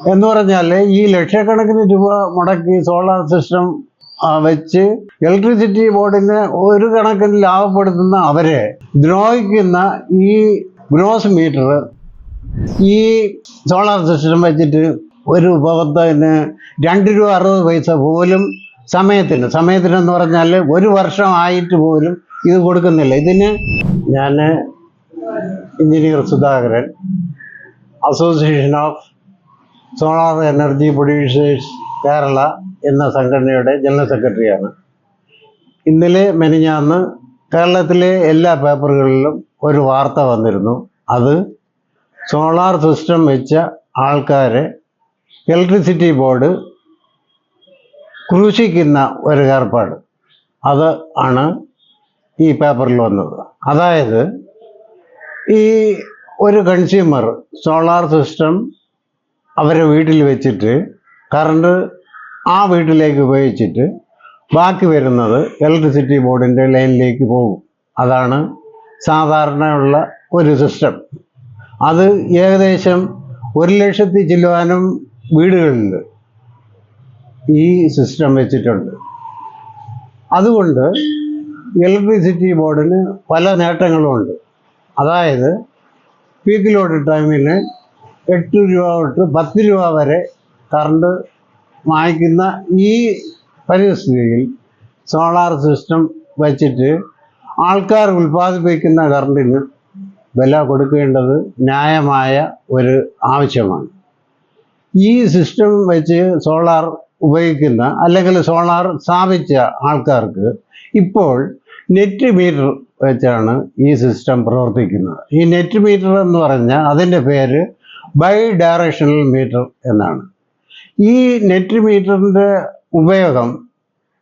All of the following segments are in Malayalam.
എന്ന് പറഞ്ഞാൽ ഈ ലക്ഷക്കണക്കിന് രൂപ മുടക്കി സോളാർ സിസ്റ്റം വെച്ച് ഇലക്ട്രിസിറ്റി ബോർഡിന് ഒരു കണക്കിന് ലാഭപ്പെടുത്തുന്ന അവരെ ദ്രോഹിക്കുന്ന ഈ ഗ്രോസ് മീറ്റർ ഈ സോളാർ സിസ്റ്റം വെച്ചിട്ട് ഒരു ഉപഭോക്താവിന് രണ്ട് രൂപ അറുപത് പൈസ പോലും സമയത്തിന് സമയത്തിനെന്ന് പറഞ്ഞാൽ ഒരു വർഷം ആയിട്ട് പോലും ഇത് കൊടുക്കുന്നില്ല. ഇതിന് ഞാൻ engineer Sudhakaran association of solar energy producers Kerala എന്ന സംഘടനയുടെ ജനറൽ സെക്രട്ടറിയാണ്. ഇന്നലെ മെനിഞ്ഞാന്ന് കേരളത്തിലെ എല്ലാ പേപ്പറുകളിലും ഒരു വാർത്ത വന്നിരുന്നു. അത് സോളാർ സിസ്റ്റം വെച്ച ആൾക്കാരെ ഇലക്ട്രിസിറ്റി ബോർഡ് ക്രൂശിക്കുന്ന ഒരു ഏർപ്പാട്. അത് ആണ് ഈ പേപ്പറിൽ വന്നത്. അതായത് ഈ ഒരു കൺസ്യൂമർ സോളാർ സിസ്റ്റം അവരെ വീട്ടിൽ വെച്ചിട്ട് കറണ്ട് ആ വീട്ടിലേക്ക് ഉപയോഗിച്ചിട്ട് ബാക്കി വരുന്നത് ഇലക്ട്രിസിറ്റി ബോർഡിന്റെ ലൈനിലേക്ക് പോകും. അതാണ് സാധാരണയുള്ള ഒരു സിസ്റ്റം അത് ഏകദേശം ഒരു ലക്ഷത്തി ചില്ലുവാനും വീടുകളിൽ ഈ സിസ്റ്റം വെച്ചിട്ടുണ്ട്. അതുകൊണ്ട് ഇലക്ട്രിസിറ്റി ബോർഡിന് പല നേട്ടങ്ങളുമുണ്ട്. അതായത് പീക്ക് ലോഡ് ടൈമിന് എട്ട് രൂപ തൊട്ട് പത്ത് രൂപ വരെ കറണ്ട് വാങ്ങിക്കുന്ന ഈ പരിസ്ഥിതിയിൽ സോളാർ സിസ്റ്റം വച്ചിട്ട് ആൾക്കാർ ഉൽപ്പാദിപ്പിക്കുന്ന കറണ്ടിന് വില കൊടുക്കേണ്ടത് ന്യായമായ ഒരു ആവശ്യമാണ്. ഈ സിസ്റ്റം വെച്ച് സോളാർ ഉപയോഗിക്കുന്ന അല്ലെങ്കിൽ സോളാർ സ്ഥാപിച്ച ആൾക്കാർക്ക് ഇപ്പോൾ നെറ്റ് മീറ്റർ വെച്ചാണ് ഈ സിസ്റ്റം പ്രവർത്തിക്കുന്നത്. ഈ നെറ്റ് മീറ്റർ എന്ന് പറഞ്ഞാൽ അതിന്റെ പേര് ബൈ ഡയറക്ഷണൽ മീറ്റർ എന്നാണ്. ഈ നെറ്റ് മീറ്ററിന്റെ ഉപയോഗം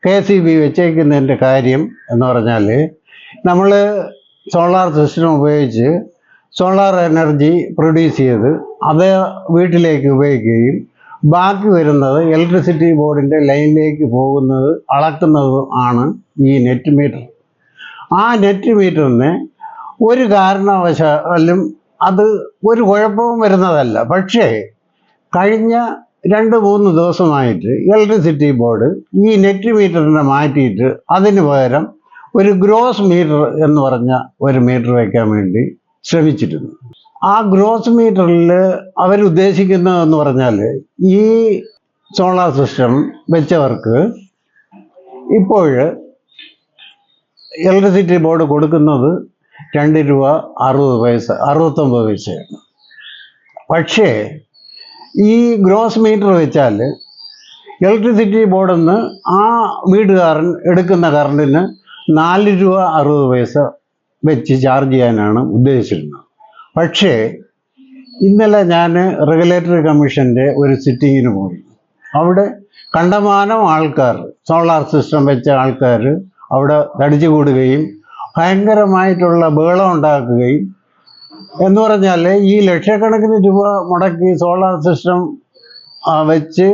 കെ സി ബി വെച്ചേക്കുന്നതിന്റെ കാര്യം എന്ന് പറഞ്ഞാൽ നമ്മൾ സോളാർ സിസ്റ്റം ഉപയോഗിച്ച് സോളാർ എനർജി പ്രൊഡ്യൂസ് ചെയ്ത് അത് വീട്ടിലേക്ക് ഉപയോഗിക്കുകയും ബാക്കി വരുന്നത് ഇലക്ട്രിസിറ്റി ബോർഡിന്റെ ലൈനിലേക്ക് പോകുന്നത് അളക്കുന്നതും ആണ് ഈ നെറ്റ് മീറ്റർ. ആ നെറ്റ് മീറ്ററിന് ഒരു കാരണവശാലും അത് ഒരു കുഴപ്പവും വരുന്നതല്ല. പക്ഷേ കഴിഞ്ഞ രണ്ട് മൂന്ന് ദിവസമായിട്ട് ഇലക്ട്രിസിറ്റി ബോർഡ് ഈ നെറ്റ് മീറ്ററിനെ മാറ്റിയിട്ട് അതിന് പകരം ഒരു ഗ്രോസ് മീറ്റർ എന്ന് പറഞ്ഞ ഒരു മീറ്റർ വയ്ക്കാൻ വേണ്ടി ശ്രമിച്ചിരുന്നു. ആ ഗ്രോസ് മീറ്ററിൽ അവരുദ്ദേശിക്കുന്നതെന്ന് പറഞ്ഞാൽ ഈ സോളാർ സിസ്റ്റം വെച്ചവർക്ക് ഇപ്പോൾ ഇലക്ട്രിസിറ്റി ബോർഡ് കൊടുക്കുന്നത് രണ്ട് രൂപ അറുപത് പൈസ അറുപത്തൊമ്പത് പൈസയാണ് പക്ഷേ ഈ ഗ്രോസ് മീറ്റർ വെച്ചാൽ ഇലക്ട്രിസിറ്റി ബോർഡിൽ നിന്ന് ആ വീട്ടുകാരൻ എടുക്കുന്ന കറണ്ടിന് നാല് രൂപ അറുപത് പൈസ വെച്ച് ചാർജ് ചെയ്യാനാണ് ഉദ്ദേശിച്ചിരുന്നത്. പക്ഷേ ഇന്നലെ ഞാൻ റെഗുലേറ്ററി കമ്മീഷന്റെ ഒരു സിറ്റിങ്ങിന് പോയി. അവിടെ കണ്ടമാനം ആൾക്കാർ സോളാർ സിസ്റ്റം വെച്ച ആൾക്കാർ അവിടെ തടിച്ചുകൂടുകയും ഭയങ്കരമായിട്ടുള്ള ബഹളം ഉണ്ടാക്കുകയും എന്ന് പറഞ്ഞാൽ ഈ ലക്ഷക്കണക്കിന് രൂപ മുടക്കി സോളാർ സിസ്റ്റം വെച്ച്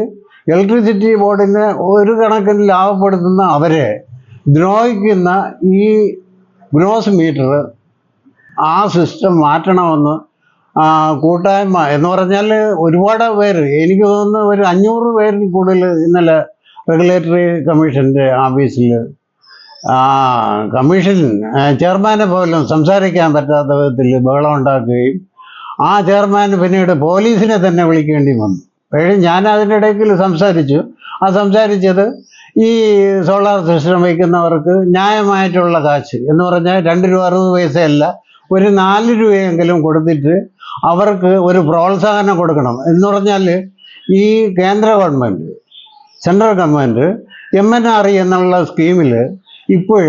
ഇലക്ട്രിസിറ്റി ബോർഡിന് ഒരു കണക്കിന് ലാഭപ്പെടുത്തുന്ന അവരെ ദ്രോഹിക്കുന്ന ഈ ഗ്രോസ് മീറ്റർ ആ സിസ്റ്റം മാറ്റണമെന്ന് കൂട്ടായ്മ എന്ന് പറഞ്ഞാൽ ഒരുപാട് പേര് എനിക്ക് തോന്നുന്നു ഒരു അഞ്ഞൂറ് പേരിൽ കൂടുതൽ ഇന്നലെ റെഗുലേറ്ററി കമ്മീഷന്റെ ഓഫീസിൽ കമ്മീഷൻ ചെയർമാനെ പോലും സംസാരിക്കാൻ പറ്റാത്ത വിധത്തിൽ ബഹളം ഉണ്ടാക്കുകയും ആ ചെയർമാൻ പിന്നീട് പോലീസിനെ തന്നെ വിളിക്കേണ്ടി വന്നു. പക്ഷേ ഞാൻ അതിന്റെ ഇടയ്ക്കിൽ സംസാരിച്ചു. ആ സംസാരിച്ചത് ഈ സോളാർ സിസ്റ്റം വയ്ക്കുന്നവർക്ക് ന്യായമായിട്ടുള്ള കാശ്. എന്ന് പറഞ്ഞാൽ രണ്ട് രൂപ അറുപത് പൈസയല്ല ഒരു നാല് രൂപയെങ്കിലും കൊടുത്തിട്ട് അവർക്ക് ഒരു പ്രോത്സാഹനം കൊടുക്കണം. എന്ന് പറഞ്ഞാൽ ഈ കേന്ദ്ര government central government M N R E എന്നുള്ള സ്കീമിൽ ഇപ്പോൾ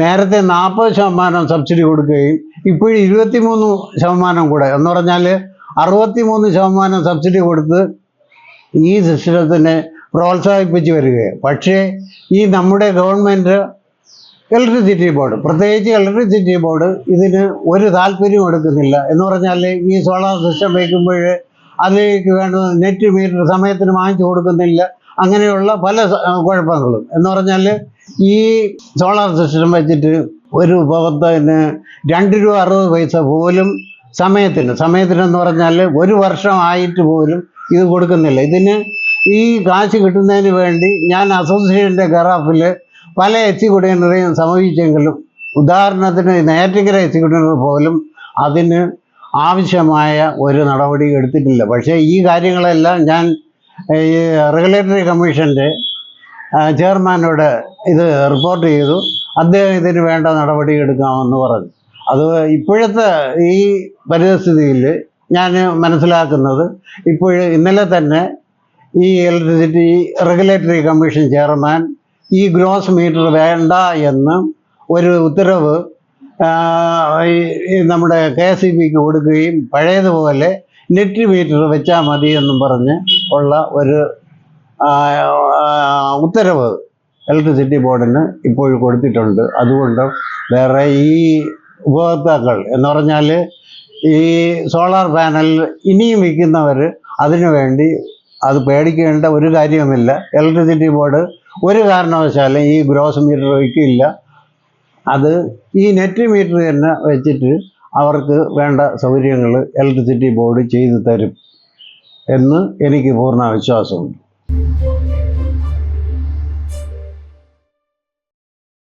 നേരത്തെ നാൽപ്പത് ശതമാനം സബ്സിഡി കൊടുക്കുകയും ഇപ്പോൾ ഇരുപത്തിമൂന്ന് ശതമാനം കൂടെ. എന്ന് പറഞ്ഞാൽ അറുപത്തിമൂന്ന് ശതമാനം സബ്സിഡി കൊടുത്ത് ഈ സിസ്റ്റത്തിനെ പ്രോത്സാഹിപ്പിച്ച് വരികയാണ്. പക്ഷേ ഈ നമ്മുടെ ഗവൺമെന്റ് ഇലക്ട്രിസിറ്റി ബോർഡ് പ്രത്യേകിച്ച് ഇലക്ട്രിസിറ്റി ബോർഡ് ഇതിന് ഒരു താല്പര്യം എടുക്കുന്നില്ല. എന്ന് പറഞ്ഞാൽ ഈ സോളാർ സിസ്റ്റം വയ്ക്കുമ്പോൾ അതിലേക്ക് വേണ്ട നെറ്റ് മീറ്റർ സമയത്തിന് വാങ്ങിച്ചു കൊടുക്കുന്നില്ല. അങ്ങനെയുള്ള പല കുഴപ്പങ്ങളും. എന്ന് പറഞ്ഞാൽ ഈ സോളാർ സിസ്റ്റം വെച്ചിട്ട് ഒരു ഉപഭോക്താവിന് രണ്ട് രൂപ അറുപത് പൈസ പോലും സമയത്തിന് സമയത്തിനെന്ന് പറഞ്ഞാൽ ഒരു വർഷം ആയിട്ട് പോലും ഇത് കൊടുക്കുന്നില്ല. ഇതിന് ഈ കാശ് കിട്ടുന്നതിന് വേണ്ടി ഞാൻ അസോസിയേഷന്റെ ഗറാഫിൽ പല എച്ച് എക്സിക്യൂട്ടീവിനെയും സമീപിച്ചെങ്കിലും ഉദാഹരണത്തിന് നെയ്യാറ്റിങ്കര എക്സിക്യൂട്ടീവ് പോലും അതിന് ആവശ്യമായ ഒരു നടപടി എടുത്തിട്ടില്ല. പക്ഷേ ഈ കാര്യങ്ങളെല്ലാം ഞാൻ ഈ റെഗുലേറ്ററി കമ്മീഷന്റെ ചെയർമാനോട് ഇത് റിപ്പോർട്ട് ചെയ്തു. അദ്ദേഹം ഇതിന് വേണ്ട നടപടി എടുക്കാമെന്ന് പറഞ്ഞു. അത് ഇപ്പോഴത്തെ ഈ പരിസ്ഥിതിയിൽ ഞാൻ മനസ്സിലാക്കുന്നത് ഇപ്പോൾ ഇന്നലെ തന്നെ ഈ ഇലക്ട്രിസിറ്റി റെഗുലേറ്ററി കമ്മീഷൻ ചെയർമാൻ ഈ ഗ്രോസ് മീറ്റർ വേണ്ട എന്ന് ഒരു ഉത്തരവ് നമ്മുടെ കെ എസ് ഇ ബിക്ക് കൊടുക്കുകയും പഴയതുപോലെ നെറ്റ് മീറ്റർ വെച്ചാൽ മതി എന്നും പറഞ്ഞ് ഉള്ള ഒരു ഉത്തരവ് ഇലക്ട്രിസിറ്റി ബോർഡിന് ഇപ്പോൾ കൊടുത്തിട്ടുണ്ട്. അതുകൊണ്ട് വേറെ ഈ ഉപഭോക്താക്കൾ എന്ന് പറഞ്ഞാൽ ഈ സോളാർ പാനൽ ഇനിയും വിൽക്കുന്നവർ അതിനു വേണ്ടി അത് പേടിക്കേണ്ട ഒരു കാര്യവുമില്ല. ഇലക്ട്രിസിറ്റി ബോർഡ് ഒരു കാരണവശാലും ഈ ഗ്രോസ് മീറ്റർ വയ്ക്കില്ല അത് ഈ നെറ്റ് മീറ്റർ തന്നെ വെച്ചിട്ട് അവർക്ക് വേണ്ട സൗകര്യങ്ങൾ ഇലക്ട്രിസിറ്റി ബോർഡ് ചെയ്തു തരും. എന്ന് എനിക്ക് പൂർണ വിശ്വാസമുണ്ട്.